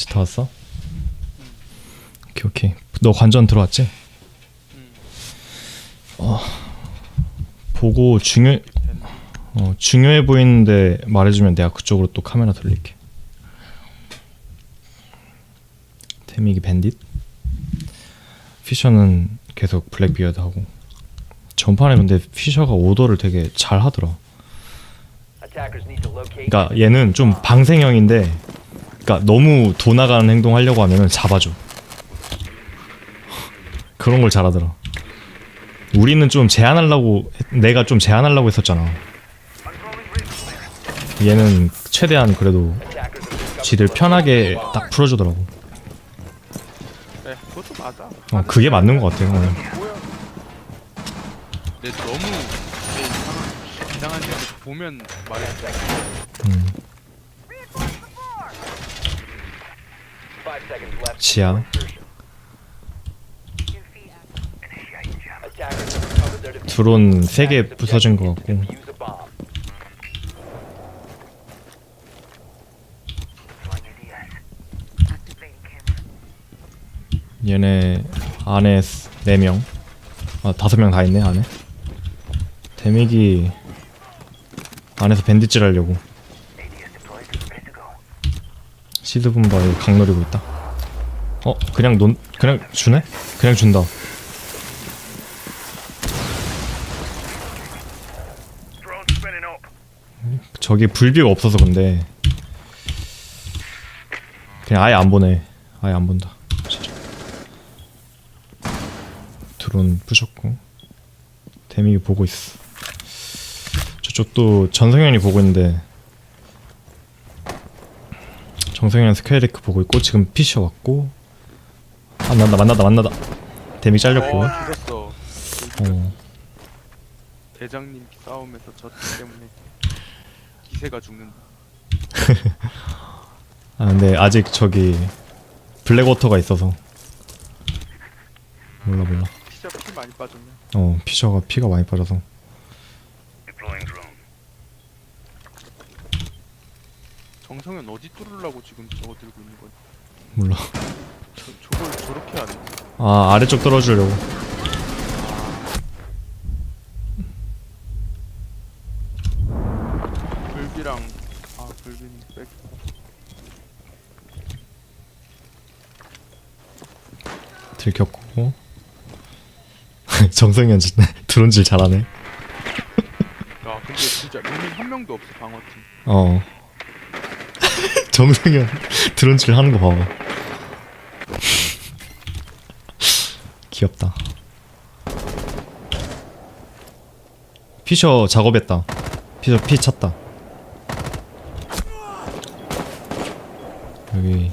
지타 왔어? 오케이 오케이. 너 관전 들어왔지? 어 보고 중요 어 중요해 보이는데 말해주면 내가 그쪽으로 또 카메라 돌릴게. 태미기 밴딧? 피셔는 계속 블랙비어드 하고. 전판에 근데 피셔가 오더를 되게 잘 하더라. 그러니까 얘는 좀 방생형인데 그러니까 너무 도 나가는 행동 하려고 하면은 잡아줘 그런 걸 잘하더라 우리는 좀 제한하려고 했- 내가 좀 제한하려고 했었잖아 얘는 최대한 그래도 지들 편하게 딱 풀어주더라고 네, 그것도 맞아. 어 그게 맞는 것 같아 어. 근데 너무 내 이상한 이상한 데를 보면 말해. 음. 지하. 드론 3개 부서진 것 같고 얘네 안에 4명. 아 5명 다 있네 안에. 데미기 안에서 밴디질 하려고 시드 분바 여기 강 노리고 있다. 어 그냥 논 그냥 주네? 그냥 준다. 저기 불비가 없어서 근데 그냥 아예 안 보네. 아예 안 본다. 드론 부셨고 데미기 보고 있어. 저쪽도 전성현이 보고 있는데 정성현 스퀘어리크 보고 있고 지금 피셔 왔고. 만난다 만나다 만나다. 데미기 잘렸고. 어, 죽었어. 어, 대장님 싸움에서 졌기 때문에 기세가 죽는다. 아 근데 아직 저기 블랙워터가 있어서. 몰라 몰라. 피자 피 많이 빠졌네. 어 피셔가 피가 많이 빠져서 정성현 어디 뚫으려고 지금 저거 들고 있는 거야? 몰라 저, 저걸 저렇게 하네. 아 아래쪽 떨어주려고 불비랑 아 불비는 백. 들켰고 정성현 진짜 드론질 잘하네 야 근데 진짜 루밍 한 명도 없어 방어팀. 어 정성현 드론질 하는 거 봐봐 귀엽다 피셔 작업했다 피셔 피 찼다 여기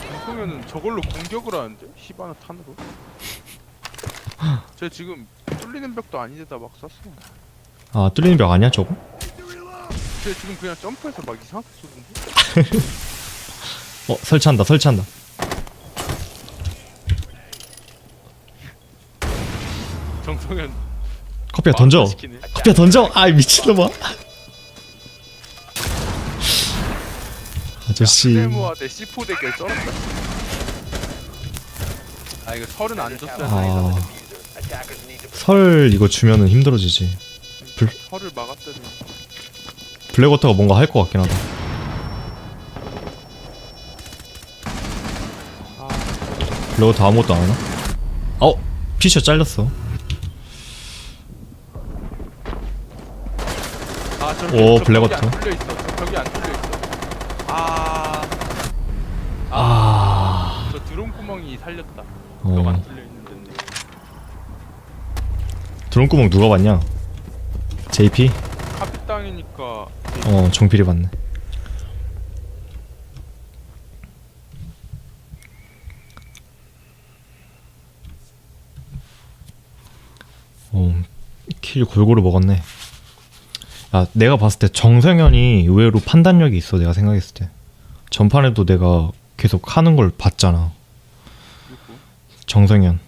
정성현은 저걸로 공격을 하는데 히바나 탄으로. 쟤 지금 뚫리는 벽도 아닌데다 막 쐈어. 아 뚫리는 벽 아니야 저거? 쟤 지금 그냥 점프해서 막 이상하게 쏘던데? 어 설치한다 설치한다. 정성현 커피야 던져. 시키네. 커피야 던져. 아이 미친놈아. 아저씨. 네모와 대 C4 대결 쩔었다. 아 이거 설은 안 줬어야 돼. 아, 설 이거 주면은 힘들어지지. 불- 설을 막았더니 블랙워터가 뭔가 할 것 같긴 하다 아 블랙워터 아무것도 안 하나? 어 피셔 잘렸어 아, 저, 오, 저 블랙워터. 벽이 안 뚫려 있어. 저 벽이 안 뚫려 있어. 아, 아 저 드론 구멍이 살렸다. 어. 벽안 뚫려 있는데. 드론 구멍 누가 봤냐? JP? 카피 땅이니까 어 정필이 봤네. 어킬 골고루 먹었네. 야 내가 봤을 때 정성현이 의외로 판단력이 있어 내가 생각했을 때. 전판에도 내가 계속 하는 걸 봤잖아? 정성현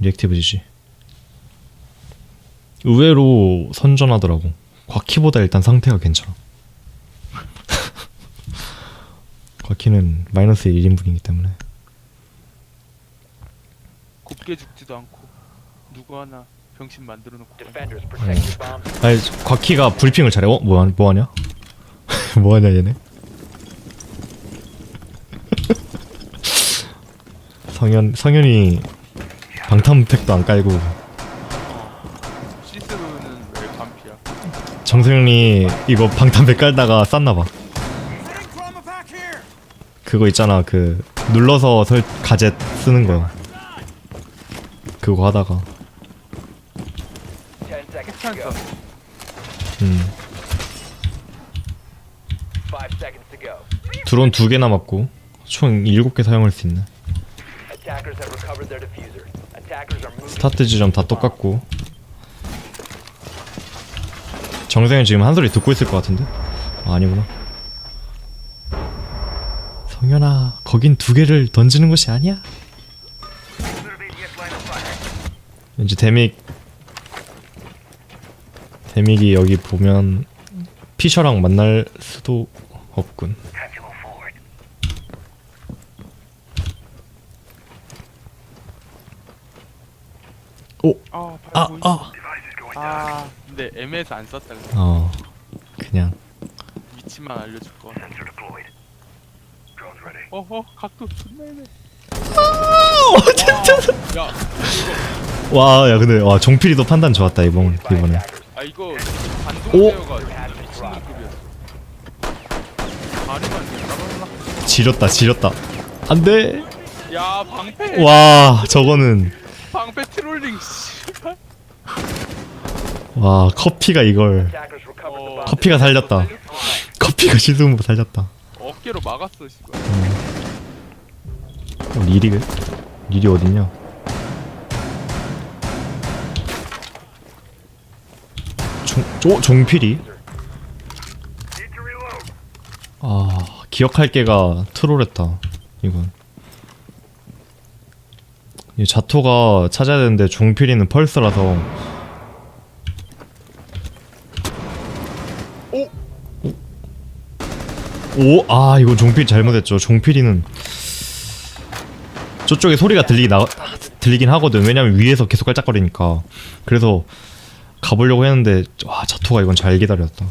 리액티브지지. 의외로 선전하더라고. 곽키보다 일단 상태가 괜찮아 곽키는 마이너스 1인분이기 때문에 곱게 죽지도 않고 누구 하나 병신 만들어 놓고 Defenders, protect your bombs. 아니 곽키가 브리핑을 잘해 어? 뭐, 뭐하냐? 뭐하냐 얘네 성현, 성현이 방탄택도 안 깔고 시스루는 왜 반피야? 정성현이 이거 방탄백 깔다가 쌌나봐 그거 있잖아 그 눌러서 설 가젯 쓰는 거 그거 하다가 10 seconds to 괜찮다. go. 음5 seconds to go. 드론 두 개 남았고 총 일곱 개 사용할 수 있네. 스타트 지점 다 똑같고 정성현 지금 한 소리 듣고 있을 것 같은데? 아, 아니구나 성현아 거긴 두 개를 던지는 것이 아니야 왠지 데믹 데믹이 여기 보면 피셔랑 만날 수도 없군 오! 아, 아! 아! 아, 근데 애매해서 안 썼다. 그래. 어 그냥 위치만 알려줄 거. 어허, 각도 존나 애매. 와, 야, 와, 야 근데 와 종필이도 판단 좋았다 이번 이번에. 아 이거! 반동제어가. 다리만 까발라. 지렸다, 지렸다. 안돼. 야, 방패. 와, 저거는 방패 트롤링. 씨발. 와 커피가 이걸 어. 커피가 살렸다. 커피가 실수문보 살렸다. 어깨로 막았어, 씨발. 어, 릴이 릴이 어딨냐? 종, 조, 종필이? 아 기억할 게가 트롤했다 이건 이 자토가 찾아야 되는데 종필이는 펄스라서 오? 아 이거 종필 잘못했죠. 종필이는 저쪽에 소리가 들리긴 나, 들리긴 하거든. 왜냐면 위에서 계속 깔짝거리니까. 그래서 가보려고 했는데 와 자토가 이건 잘 기다렸다.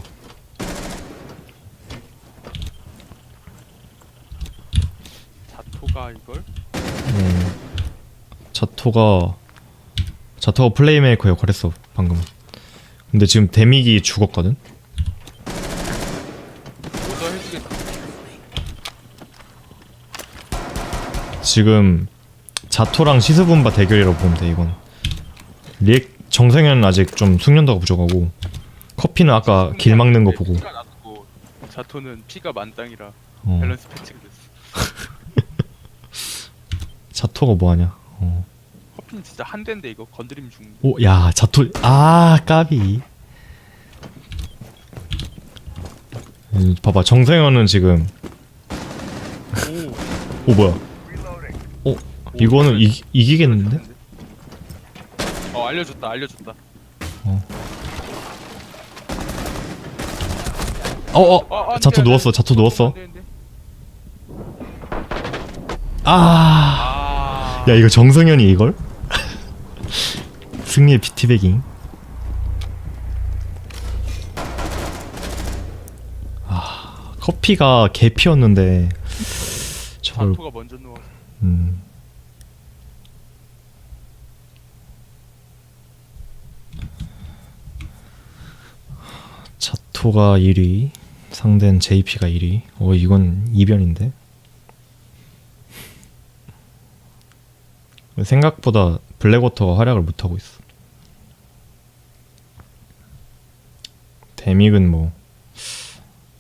자토가 이걸? 음, 자토가 자토가 플레이메이커 역할 했어 방금 근데 지금 데믹이 죽었거든 오더 해주겠다. 지금 자토랑 시스분바 대결이라고 보면 돼 이건 리액 정성현은 아직 좀 숙련도가 부족하고 커피는 아까 길 막는 거 보고 피가 났고, 자토는 피가 만땅이라 어, 밸런스 패치가 됐어. 자토가 뭐하냐 어. 커피는 진짜 한 대인데 이거 건드리면 죽는. 오, 야, 자토, 아, 까비. 음, 봐봐, 정성현은 지금, 오. 오, 뭐야. 어, 이거는 이, 이기겠는데? 어 알려줬다 알려줬다. 어, 어, 어, 안 자토 돼, 누웠어, 안 누웠어. 안 돼, 안 돼. 아, 아. 야, 이거 정성현이 이걸? 승리의 피티베깅. 아, 커피가 개피였는데, 저걸, 자토가 먼저 누워서. 음. 자토가 1위, 상대는 JP가 1위. 어 이건 이변인데. 생각보다 블랙워터가 활약을 못 하고 있어. 데믹은 뭐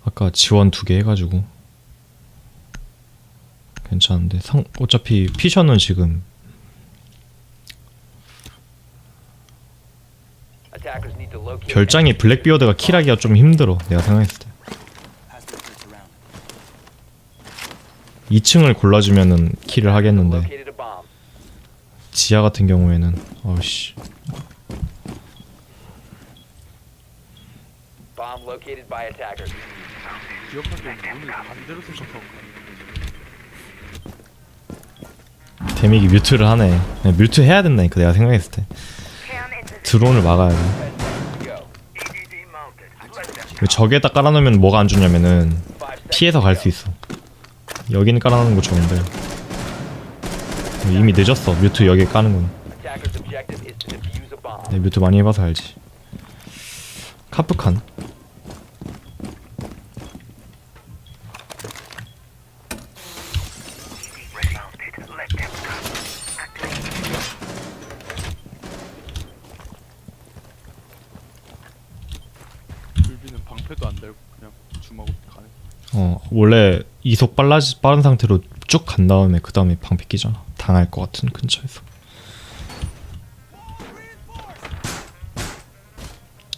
아까 지원 두 개 해가지고. 괜찮은데. 상 어차피 피셔는 지금. Attackers need to locate. 별장이 블랙비어드가 킬하기가 좀 힘들어. 내가 생각했을 때. 2층을 골라주면은 킬을 하겠는데. Located a bomb. 지하 같은 경우에는. 어우씨. Bomb located by attackers. 기억할 때 눈이 반대로 생각하고 데미기 뮤트를 하네. 그냥 뮤트 해야 된다니까 내가 생각했을 때. 드론을 막아야 돼. 이거 저기에다 깔아놓으면 뭐가 안 좋냐면은 피해서 갈 수 있어. 여기는 깔아놓는 거 좋은데. 이미 늦었어. 뮤트 여기에 까는 건. 네, 뮤트 많이 해봐서 알지. 카프칸. 달고 그냥 주먹으로 가네. 어 원래 이속 빨라지 빠른 상태로 쭉 간 다음에 그 다음에 방패 끼잖아 당할 것 같은 근처에서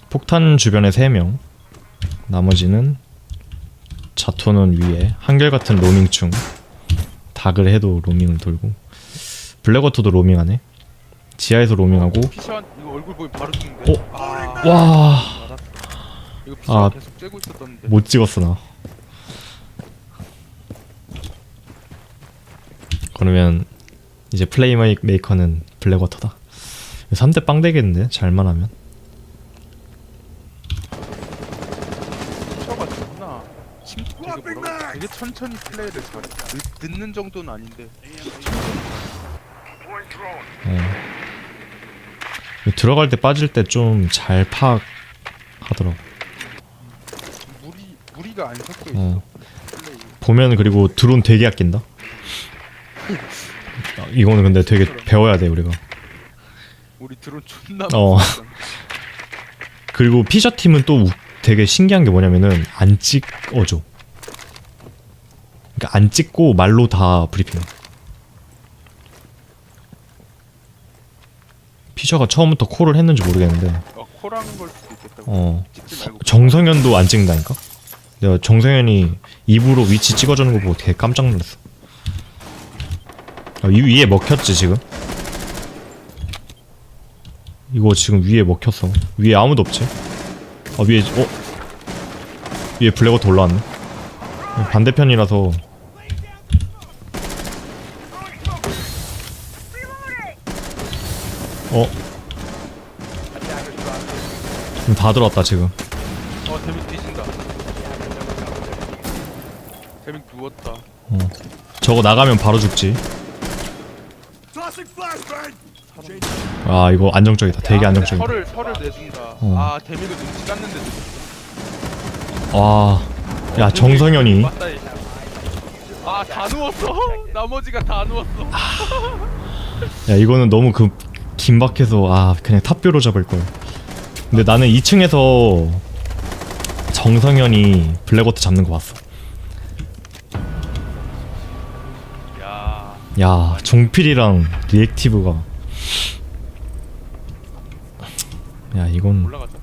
폭탄 주변에 3명 나머지는 자토는 위에 한결같은 로밍충 닭을 해도 로밍을 돌고 블랙워터도 로밍하네 지하에서 로밍하고 피션 이거 얼굴 보면 바로 죽는데. 어? 아, 와. 이거 피션 아, 계속 쬐고 있었던데. 못 찍었어 나. 그러면 이제 플레이 메이커는 블랙워터다. 3대 빵 되겠는데 잘만 하면. 피셔가 좋구나. 심 되게 뭐라고 되게 천천히 플레이를 잘해. 늦, 늦는 정도는 아닌데. 어. 들어갈 때 빠질 때 좀 잘 파악하더라고. 무리가 안 섞여 있어. 어. 플레이. 보면 그리고 드론 되게 아낀다. 아, 이거는 근데 되게 배워야 돼 우리가. 우리 드론 존나 어. 많았어. 그리고 피셔 팀은 또 우- 되게 신기한 게 뭐냐면은 안 찍어줘. 그러니까 안 찍고 말로 다 브리핑. 피셔가 처음부터 콜을 했는지 모르겠는데, 어, 콜하는 걸 수도 있겠다. 어 찍지 말고. 정성현도 안 찍는다니까. 내가 정성현이 입으로 위치 찍어주는 거 보고 되게 깜짝 놀랐어. 아, 이 위에 먹혔지 지금? 이거 지금 위에 먹혔어. 위에 아무도 없지? 아 위에 어 위에 블랙워터 올라왔네. 반대편이라서 어 지금 다 들어왔다 지금. 어 데믹 뒤진 다. 데믹 누웠다. 어 저거 나가면 바로 죽지. 아 이거 안정적이다. 되게 아, 안정적이다. 설을 설을 내준다. 어. 아 데믹을 눈치 깠는데. 와, 야 정성현이 맞다. 이. 아, 다 누웠어. 나머지가 다 누웠어. 야 이거는 너무 그 긴박해서 아 그냥 탑뷰로 잡을 걸. 근데 나는 2층에서 정성현이 블랙워터 잡는 거 봤어. 야 종필이랑 리액티브가 야 이건 올라가자.